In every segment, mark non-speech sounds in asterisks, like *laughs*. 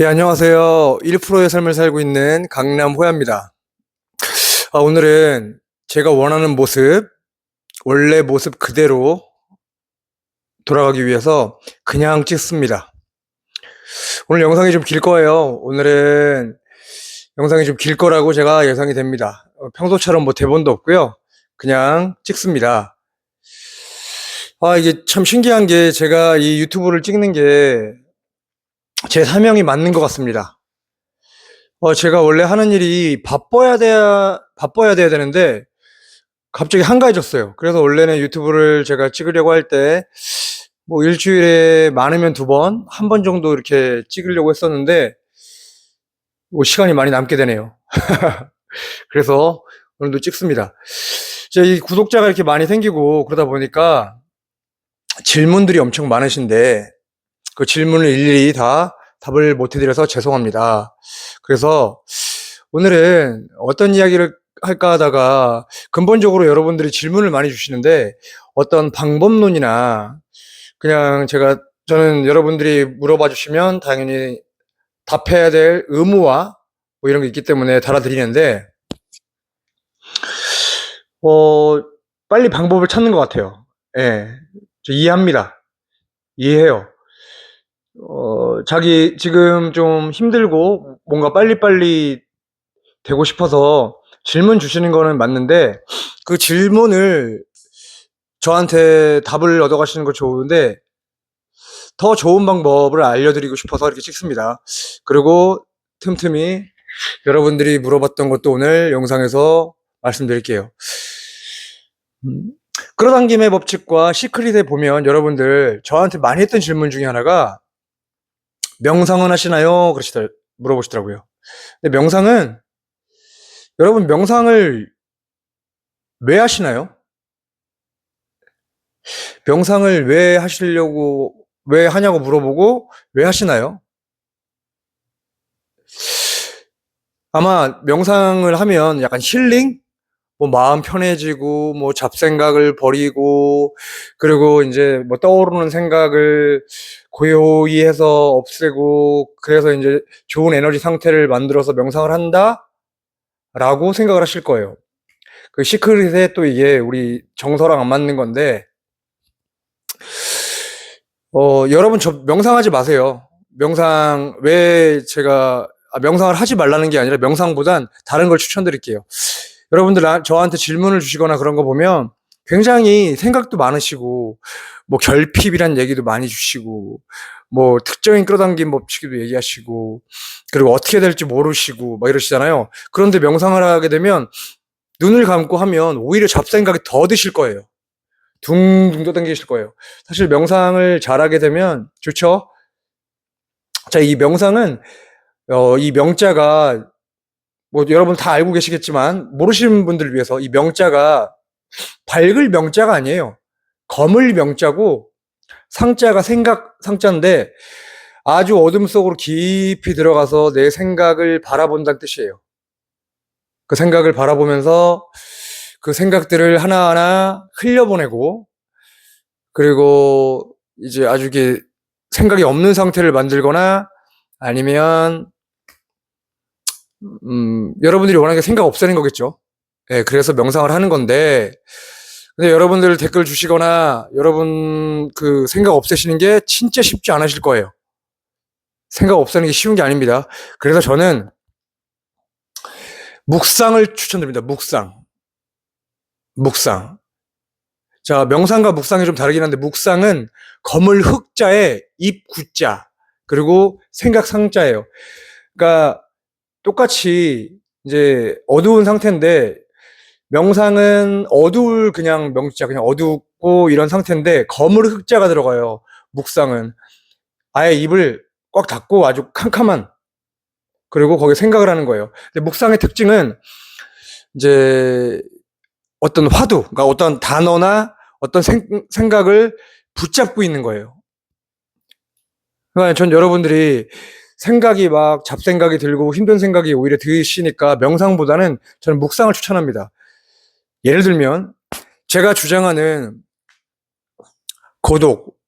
예, 안녕하세요. 1%의 삶을 살고 있는 강남 호야입니다. 아, 오늘은 제가 원하는 모습, 원래 모습 그대로 돌아가기 위해서 그냥 찍습니다. 오늘 영상이 좀 길 거예요. 오늘은 영상이 좀 길 거라고 제가 예상이 됩니다. 어, 평소처럼 뭐 대본도 없고요. 그냥 찍습니다. 아, 이게 참 신기한 게 제가 이 유튜브를 찍는 게 제 사명이 맞는 것 같습니다. 어, 제가 원래 하는 일이 바빠야 돼야, 바빠야 돼야 되는데, 갑자기 한가해졌어요. 그래서 원래는 유튜브를 제가 찍으려고 할 때, 뭐 일주일에 많으면 두 번, 한 번 정도 이렇게 찍으려고 했었는데, 뭐 시간이 많이 남게 되네요. *laughs* 그래서 오늘도 찍습니다. 제이 구독자가 이렇게 많이 생기고 그러다 보니까 질문들이 엄청 많으신데, 그 질문을 일일이 다 답을 못 해드려서 죄송합니다. 그래서 오늘은 어떤 이야기를 할까 하다가 근본적으로 여러분들이 질문을 많이 주시는데 어떤 방법론이나 그냥 제가 저는 여러분들이 물어봐 주시면 당연히 답해야 될 의무와 뭐 이런 게 있기 때문에 달아드리는데 어 빨리 방법을 찾는 것 같아요. 예, 저 이해합니다. 이해해요. 어, 자기 지금 좀 힘들고 뭔가 빨리빨리 되고 싶어서 질문 주시는 거는 맞는데 그 질문을 저한테 답을 얻어가시는 거 좋은데 더 좋은 방법을 알려드리고 싶어서 이렇게 찍습니다. 그리고 틈틈이 여러분들이 물어봤던 것도 오늘 영상에서 말씀드릴게요. 음, 끌어당김의 법칙과 시크릿에 보면 여러분들 저한테 많이 했던 질문 중에 하나가 명상은 하시나요? 그러시더 물어보시더라고요. 근데 명상은 여러분 명상을 왜 하시나요? 명상을 왜 하시려고 왜 하냐고 물어보고 왜 하시나요? 아마 명상을 하면 약간 힐링? 뭐 마음 편해지고 뭐 잡생각을 버리고 그리고 이제 뭐 떠오르는 생각을 고요히 해서 없애고 그래서 이제 좋은 에너지 상태를 만들어서 명상을 한다 라고 생각을 하실 거예요. 그 시크릿에 또 이게 우리 정서랑 안 맞는 건데 어 여러분 저 명상하지 마세요. 명상 왜 제가 아, 명상을 하지 말라는 게 아니라 명상보단 다른 걸 추천드릴게요. 여러분들 나- 저한테 질문을 주시거나 그런 거 보면 굉장히 생각도 많으시고 뭐 결핍이란 얘기도 많이 주시고 뭐 특정인 끌어당김 법칙도 얘기하시고 그리고 어떻게 될지 모르시고 막 이러시잖아요. 그런데 명상을 하게 되면 눈을 감고 하면 오히려 잡생각이 더 드실 거예요. 둥둥 떠당기실 거예요. 사실 명상을 잘하게 되면 좋죠. 자, 이 명상은 어, 이 명자가 뭐 여러분 다 알고 계시겠지만 모르시는 분들을 위해서 이 명자가 밝을 명자가 아니에요. 검을 명자고 상자가 생각 상자인데 아주 어둠 속으로 깊이 들어가서 내 생각을 바라본다는 뜻이에요. 그 생각을 바라보면서 그 생각들을 하나하나 흘려보내고 그리고 이제 아주 이게 생각이 없는 상태를 만들거나 아니면 음, 여러분들이 게 생각 없애는 거겠죠. 예, 그래서 명상을 하는 건데, 근데 여러분들 댓글 주시거나, 여러분 그 생각 없애시는 게 진짜 쉽지 않으실 거예요. 생각 없애는 게 쉬운 게 아닙니다. 그래서 저는 묵상을 추천드립니다. 묵상. 묵상. 자, 명상과 묵상이 좀 다르긴 한데, 묵상은 검을 흑자에 입 구자, 그리고 생각 상자예요. 그러니까 똑같이 이제 어두운 상태인데 명상은 어두울 그냥 명자 그냥 어둡고 이런 상태인데 검을 흑자가 들어가요. 묵상은 아예 입을 꽉 닫고 아주 캄캄한 그리고 거기에 생각을 하는 거예요. 근데 묵상의 특징은 이제 어떤 화두, 그러니까 어떤 단어나 어떤 생, 생각을 붙잡고 있는 거예요. 그러니까 전 여러분들이 생각이 막 잡생각이 들고 힘든 생각이 오히려 드시니까 명상보다는 저는 묵상을 추천합니다. 예를 들면 제가 주장하는 고독,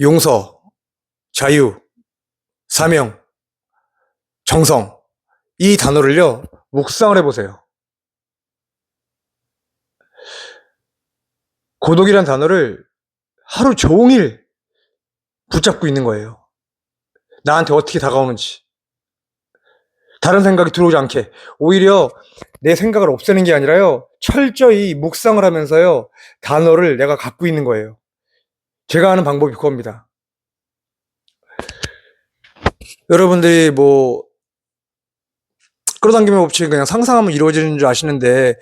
용서, 자유, 사명 정성. 이 단어를요, 묵상을 해보세요. 고독이란 단어를 하루 종일 붙잡고 있는 거예요. 나한테 어떻게 다가오는지. 다른 생각이 들어오지 않게. 오히려 내 생각을 없애는 게 아니라요, 철저히 묵상을 하면서요, 단어를 내가 갖고 있는 거예요. 제가 하는 방법이 그겁니다. 여러분들이 뭐, 끌어당김의 법칙은 그냥 상상하면 이루어지는 줄 아시는데,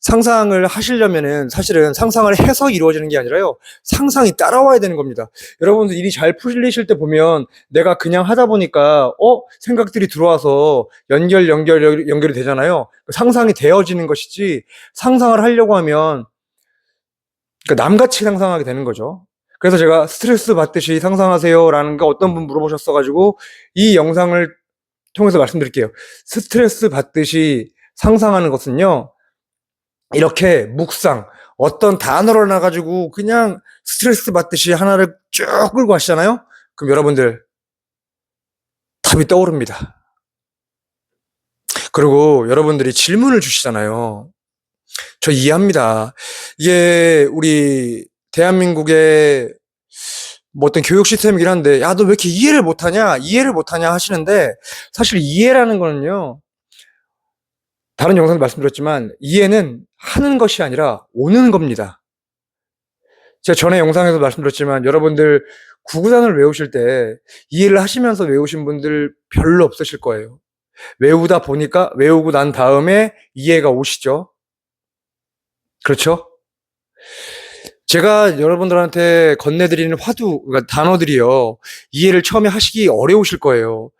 상상을 하시려면은 사실은 상상을 해서 이루어지는 게 아니라요. 상상이 따라와야 되는 겁니다. 여러분들 일이 잘 풀리실 때 보면 내가 그냥 하다 보니까 어 생각들이 들어와서 연결 연결 연결이 되잖아요. 상상이 되어지는 것이지 상상을 하려고 하면 그러니까 남같이 상상하게 되는 거죠. 그래서 제가 스트레스 받듯이 상상하세요라는 거 어떤 분 물어보셨어가지고 이 영상을 통해서 말씀드릴게요. 스트레스 받듯이 상상하는 것은요. 이렇게 묵상, 어떤 단어를 나가지고 그냥 스트레스 받듯이 하나를 쭉 끌고 가시잖아요? 그럼 여러분들 답이 떠오릅니다. 그리고 여러분들이 질문을 주시잖아요. 저 이해합니다. 이게 우리 대한민국의 뭐 어떤 교육 시스템이긴 한데, 야, 너 왜 이렇게 이해를 못하냐? 이해를 못하냐 하시는데, 사실 이해라는 거는요, 다른 영상도 말씀드렸지만 이해는 하는 것이 아니라 오는 겁니다. 제가 전에 영상에서 말씀드렸지만 여러분들 구구단을 외우실 때 이해를 하시면서 외우신 분들 별로 없으실 거예요. 외우다 보니까 외우고 난 다음에 이해가 오시죠. 그렇죠? 제가 여러분들한테 건네드리는 화두, 그러니까 단어들이요. 이해를 처음에 하시기 어려우실 거예요.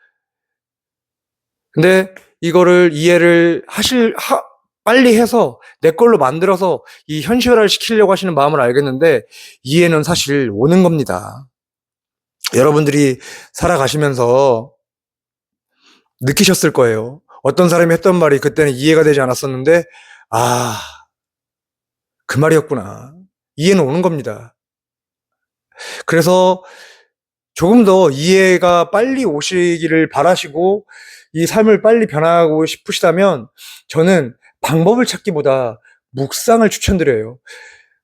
근데 이거를 이해를 하실, 하, 빨리 해서 내 걸로 만들어서 이 현실화를 시키려고 하시는 마음을 알겠는데 이해는 사실 오는 겁니다. 여러분들이 살아가시면서 느끼셨을 거예요. 어떤 사람이 했던 말이 그때는 이해가 되지 않았었는데, 아, 그 말이었구나. 이해는 오는 겁니다. 그래서 조금 더 이해가 빨리 오시기를 바라시고 이 삶을 빨리 변화하고 싶으시다면 저는 방법을 찾기보다 묵상을 추천드려요.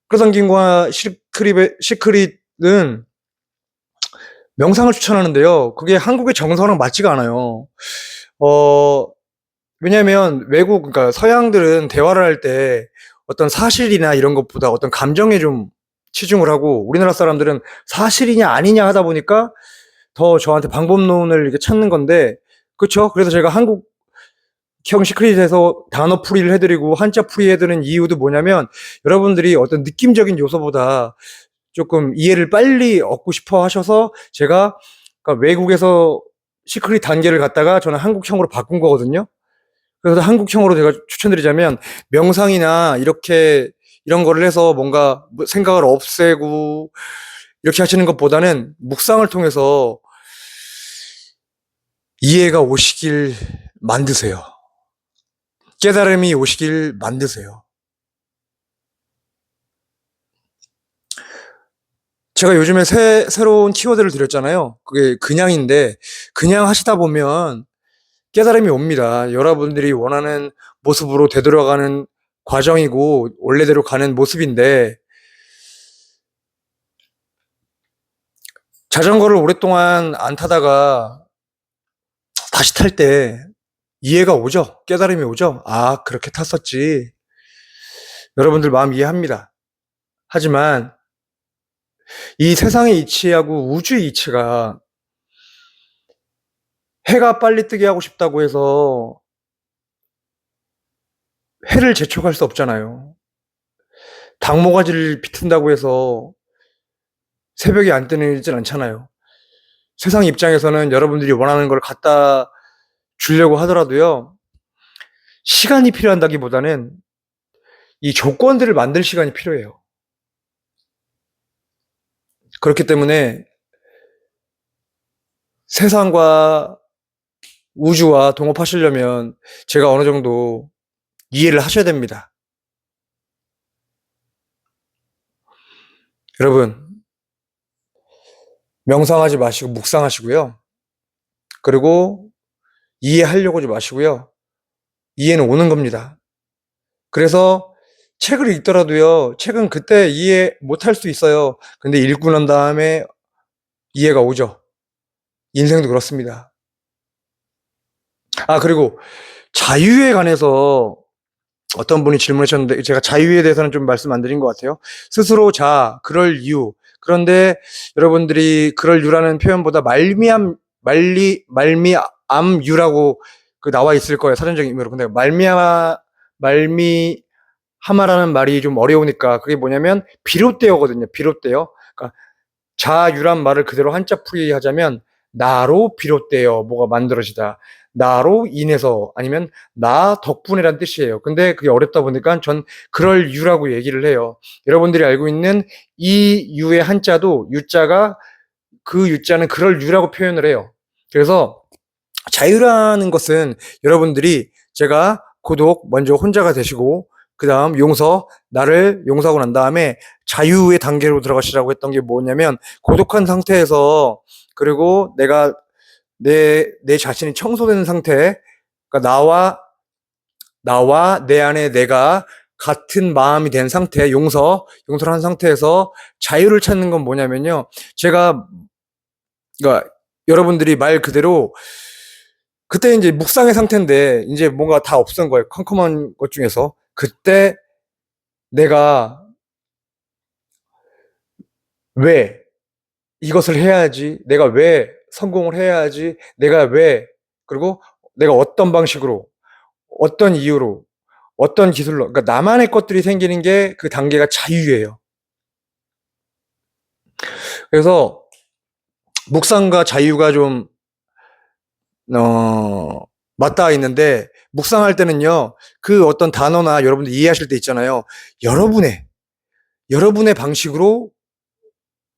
끌어당김과 시크릿, 시크릿은 명상을 추천하는데요. 그게 한국의 정서랑 맞지가 않아요. 어, 왜냐면 외국, 그러니까 서양들은 대화를 할 때 어떤 사실이나 이런 것보다 어떤 감정에 좀 치중을 하고 우리나라 사람들은 사실이냐 아니냐 하다 보니까 더 저한테 방법론을 이렇게 찾는 건데 그렇죠? 그래서 제가 한국 형 시크릿에서 단어 풀이를 해드리고 한자 풀이 해드리는 이유도 뭐냐면 여러분들이 어떤 느낌적인 요소보다 조금 이해를 빨리 얻고 싶어 하셔서 제가 그러니까 외국에서 시크릿 단계를 갖다가 저는 한국형으로 바꾼 거거든요. 그래서 한국형으로 제가 추천드리자면 명상이나 이렇게 이런 거를 해서 뭔가 생각을 없애고 이렇게 하시는 것보다는 묵상을 통해서 이해가 오시길 만드세요. 깨달음이 오시길 만드세요. 제가 요즘에 새, 새로운 키워드를 드렸잖아요. 그게 그냥인데, 그냥 하시다 보면 깨달음이 옵니다. 여러분들이 원하는 모습으로 되돌아가는 과정이고, 원래대로 가는 모습인데, 자전거를 오랫동안 안 타다가 다시 탈 때 이해가 오죠? 깨달음이 오죠? 아, 그렇게 탔었지. 여러분들 마음 이해합니다. 하지만 이 세상의 이치하고 우주의 이치가 해가 빨리 뜨게 하고 싶다고 해서 해를 재촉할 수 없잖아요. 닭모가지를 비튼다고 해서 새벽에 안 뜨는 않잖아요. 세상 입장에서는 여러분들이 원하는 걸 갖다 주려고 하더라도요, 시간이 필요한다기보다는 이 조건들을 만들 시간이 필요해요. 그렇기 때문에 세상과 우주와 동업하시려면 제가 어느 정도 이해를 하셔야 됩니다. 여러분, 명상하지 마시고 묵상하시고요. 그리고 이해하려고 하지 마시고요. 이해는 오는 겁니다. 그래서 책을 읽더라도요, 책은 그때 이해 못할 수 있어요. 근데 읽고 난 다음에 이해가 오죠. 인생도 그렇습니다. 아, 그리고 자유에 관해서 어떤 분이 질문하셨는데, 제가 자유에 대해서는 좀 말씀 안 드린 것 같아요. 스스로 자, 그럴 이유. 그런데 여러분들이 그럴 이유라는 표현보다 말미암, 말리, 말미 암유라고 그 나와 있을 거예요. 사전적인 의미로. 근데 말미암, 말미 하마라는 말이 좀 어려우니까 그게 뭐냐면 비롯되어거든요. 비롯되어. 그러니까 자유란 말을 그대로 한자 풀이 하자면 나로 비롯되어 뭐가 만들어지다. 나로 인해서 아니면 나 덕분에란 뜻이에요. 근데 그게 어렵다 보니까 전 그럴 유라고 얘기를 해요. 여러분들이 알고 있는 이 유의 한자도 유자가 그 유자는 그럴 유라고 표현을 해요. 그래서 자유라는 것은 여러분들이 제가 고독 먼저 혼자가 되시고 그 다음 용서 나를 용서하고 난 다음에 자유의 단계로 들어가시라고 했던 게 뭐냐면 고독한 상태에서 그리고 내가 내, 내 자신이 청소되는 상태, 그러니까 나와, 나와 내 안에 내가 같은 마음이 된 상태, 용서, 용서를 한 상태에서 자유를 찾는 건 뭐냐면요. 제가, 그러니까 여러분들이 말 그대로 그때 이제 묵상의 상태인데 이제 뭔가 다 없은 거예요. 컴컴한 것 중에서. 그때 내가 왜 이것을 해야지, 내가 왜 성공을 해야지, 내가 왜, 그리고 내가 어떤 방식으로, 어떤 이유로, 어떤 기술로, 그러니까 나만의 것들이 생기는 게 그 단계가 자유예요. 그래서 묵상과 자유가 좀, 어, 맞닿아 있는데, 묵상할 때는요, 그 어떤 단어나 여러분들 이해하실 때 있잖아요. 여러분의, 여러분의 방식으로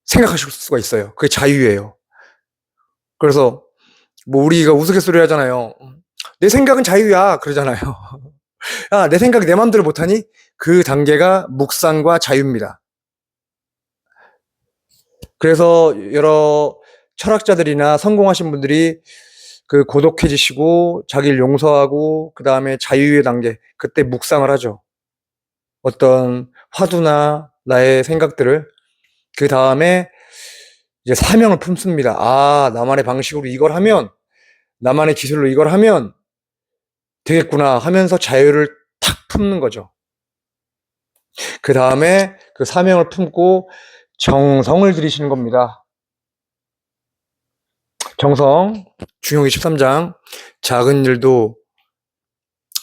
생각하실 수가 있어요. 그게 자유예요. 그래서 뭐 우리가 우스갯소리 하잖아요. 내 생각은 자유야 그러잖아요. 야, *laughs* 내 생각이 내 마음대로 못하니 그 단계가 묵상과 자유입니다. 그래서 여러 철학자들이나 성공하신 분들이 그 고독해지시고 자기를 용서하고 그 다음에 자유의 단계 그때 묵상을 하죠. 어떤 화두나 나의 생각들을 그 다음에 이제 사명을 품습니다. 아, 나만의 방식으로 이걸 하면, 나만의 기술로 이걸 하면 되겠구나 하면서 자유를 탁 품는 거죠. 그 다음에 그 사명을 품고 정성을 들이시는 겁니다. 정성, 중용기 13장, 작은 일도,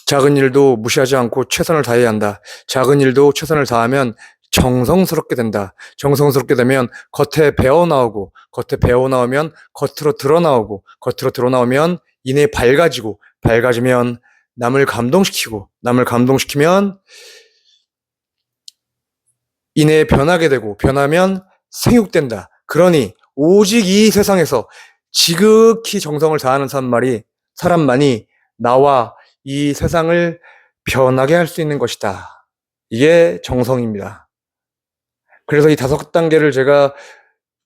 작은 일도 무시하지 않고 최선을 다해야 한다. 작은 일도 최선을 다하면 정성스럽게 된다. 정성스럽게 되면 겉에 배어 나오고 겉에 배어 나오면 겉으로 드러 나오고 겉으로 드러 나오면 이내 밝아지고 밝아지면 남을 감동시키고 남을 감동시키면 이내 변하게 되고 변하면 생육된다. 그러니 오직 이 세상에서 지극히 정성을 다하는 사람만이 사람만이 나와 이 세상을 변하게 할 수 있는 것이다. 이게 정성입니다. 그래서 이 다섯 단계를 제가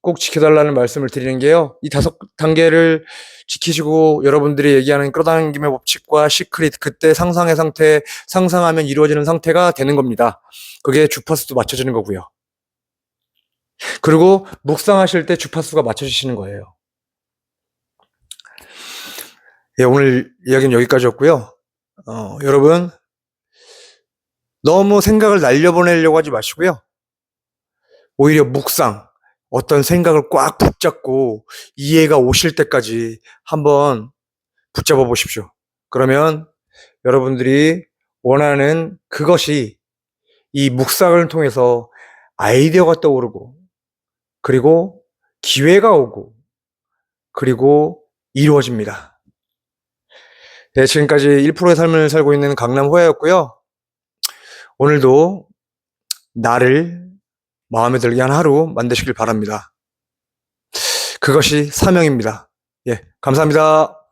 꼭 지켜달라는 말씀을 드리는 게요. 이 다섯 단계를 지키시고 여러분들이 얘기하는 끌어당김의 법칙과 시크릿, 그때 상상의 상태, 상상하면 이루어지는 상태가 되는 겁니다. 그게 주파수도 맞춰지는 거고요. 그리고 묵상하실 때 주파수가 맞춰지시는 거예요. 예, 오늘 이야기는 여기까지였고요. 어, 여러분, 너무 생각을 날려보내려고 하지 마시고요. 오히려 묵상, 어떤 생각을 꽉 붙잡고 이해가 오실 때까지 한번 붙잡아 보십시오. 그러면 여러분들이 원하는 그것이 이 묵상을 통해서 아이디어가 떠오르고 그리고 기회가 오고 그리고 이루어집니다. 네, 지금까지 1%의 삶을 살고 있는 강남 호야였고요. 오늘도 나를 마음에 들게 한 하루 만드시길 바랍니다. 그것이 사명입니다. 예, 감사합니다.